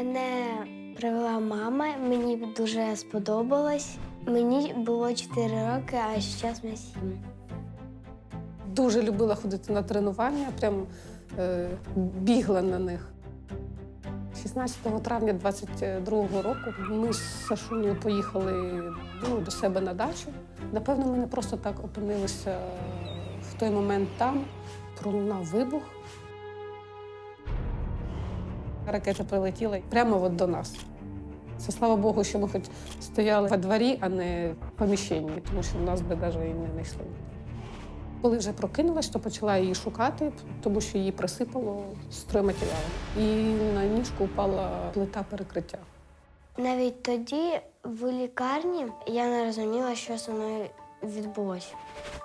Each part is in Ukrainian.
Мене привела мама, мені дуже сподобалось. Мені було 4 роки, а зараз мені 7. Дуже любила ходити на тренування, прям е, бігла на них. 16 травня 22-го року ми з Сашунею поїхали ну, до себе на дачу. Напевно, ми не просто так опинилися в той момент там. Пролунав вибух. Ракета прилетіла прямо от до нас. Це слава Богу, що ми хоч стояли во дворі, а не в поміщенні, тому що нас би навіть і не знайшли. Коли вже прокинулась, то почала її шукати, тому що її присипало стройматеріалом. І на ніжку впала плита перекриття. Навіть тоді в лікарні я не розуміла, що зі мною відбулося.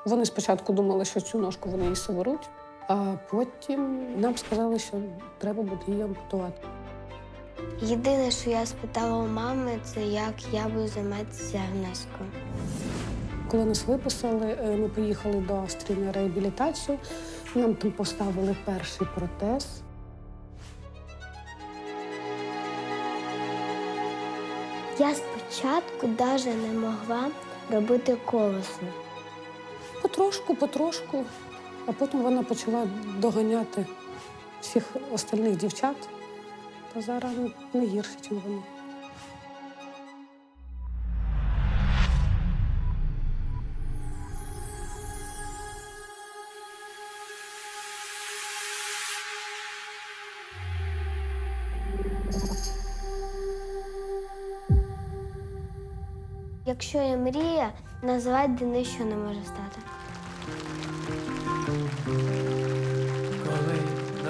Вони спочатку думали, що цю ножку вони її соберуть, а потім нам сказали, що треба буде її ампутувати. Єдине, що я спитала у мами, це як я буду займатися гімнастикою. Коли нас виписали, е, ми поїхали до Австрії на реабілітацію. Нам там поставили перший протез. Я спочатку навіть не могла робити колесо. Потрошку, потрошку. А потім вона почала доганяти всіх остальних дівчат. Та зараз не гірше, ніж вони. Якщо є мрія, називати Денис, що не може стати.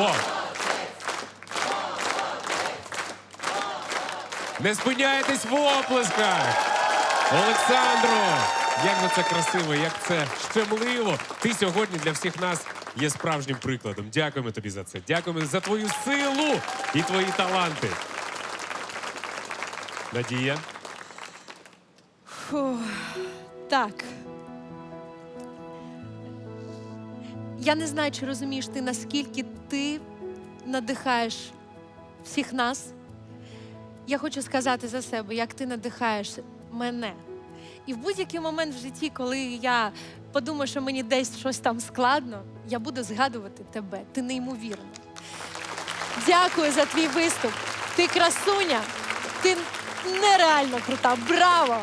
Браво! Не спиняйтесь в оплесках! Олександру! Як же це красиво, як це щемливо. Ти сьогодні для всіх нас є справжнім прикладом. Дякуємо тобі за це. Дякуємо за твою силу і твої таланти. Надія. Фу. Так. Я не знаю, чи розумієш ти, наскільки ти надихаєш всіх нас. Я хочу сказати за себе, як ти надихаєш мене. І в будь-який момент в житті, коли я подумаю, що мені десь щось там складно, я буду згадувати тебе. Ти неймовірна. Дякую за твій виступ. Ти красуня, ти нереально крута. Браво!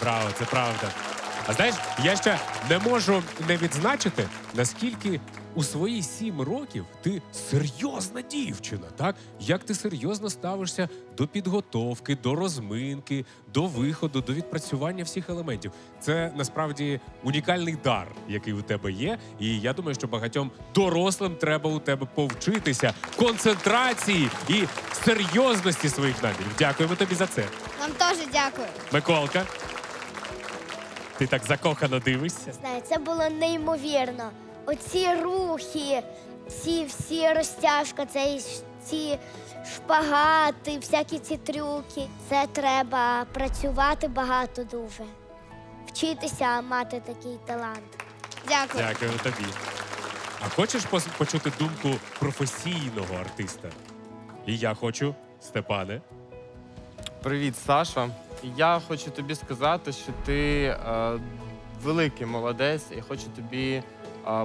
Браво, це правда. А знаєш, я ще не можу не відзначити, наскільки у свої сім років ти серйозна дівчина, так? Як ти серйозно ставишся до підготовки, до розминки, до виходу, до відпрацювання всіх елементів. Це насправді унікальний дар, який у тебе є. І я думаю, що багатьом дорослим треба у тебе повчитися концентрації і серйозності своїх намірів. Дякуємо тобі за це. Вам теж дякую. Миколка, ти так закохано дивишся. Знаю, це було неймовірно. Оці рухи, ці всі розтяжка, цей, ш- ці шпагати, всякі ці трюки. Це треба працювати багато дуже. Вчитися мати такий талант. Дякую. Дякуємо тобі. А хочеш пос- почути думку професійного артиста? І я хочу, Степане. Привіт, Саша. Я хочу тобі сказати, що ти е, великий молодець, і хочу тобі е,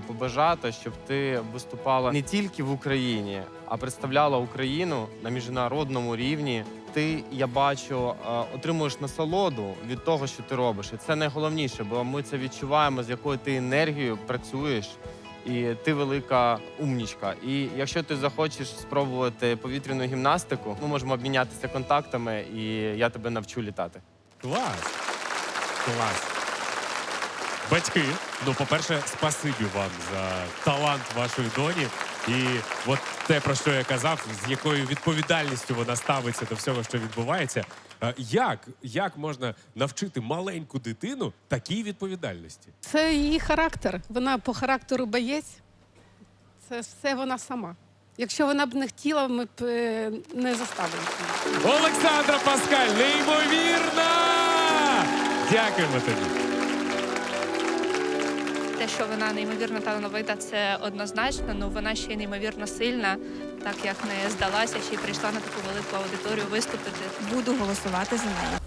побажати, щоб ти виступала не тільки в Україні, а представляла Україну на міжнародному рівні. Ти, я бачу, е, отримуєш насолоду від того, що ти робиш. І це найголовніше, бо ми це відчуваємо, з якою ти енергією працюєш. І ти велика умнічка. І якщо ти захочеш спробувати повітряну гімнастику, ми можемо обмінятися контактами, і я тебе навчу літати. Клас! Клас. Батьки, ну, по-перше, спасибі вам за талант вашої доні. І от те, про що я казав, з якою відповідальністю вона ставиться до всього, що відбувається. Е, Як, як можна навчити маленьку дитину такій відповідальності? Це її характер. Вона по характеру боєць. Це все вона сама. Якщо вона б не хотіла, ми б е, не заставили. Олександра Паскаль, неймовірна! Дякуємо тобі. Що вона неймовірно талановита, це однозначно. Ну вона ще й неймовірно сильна, так як не здалася, ще й прийшла на таку велику аудиторію виступити. Буду голосувати за неї.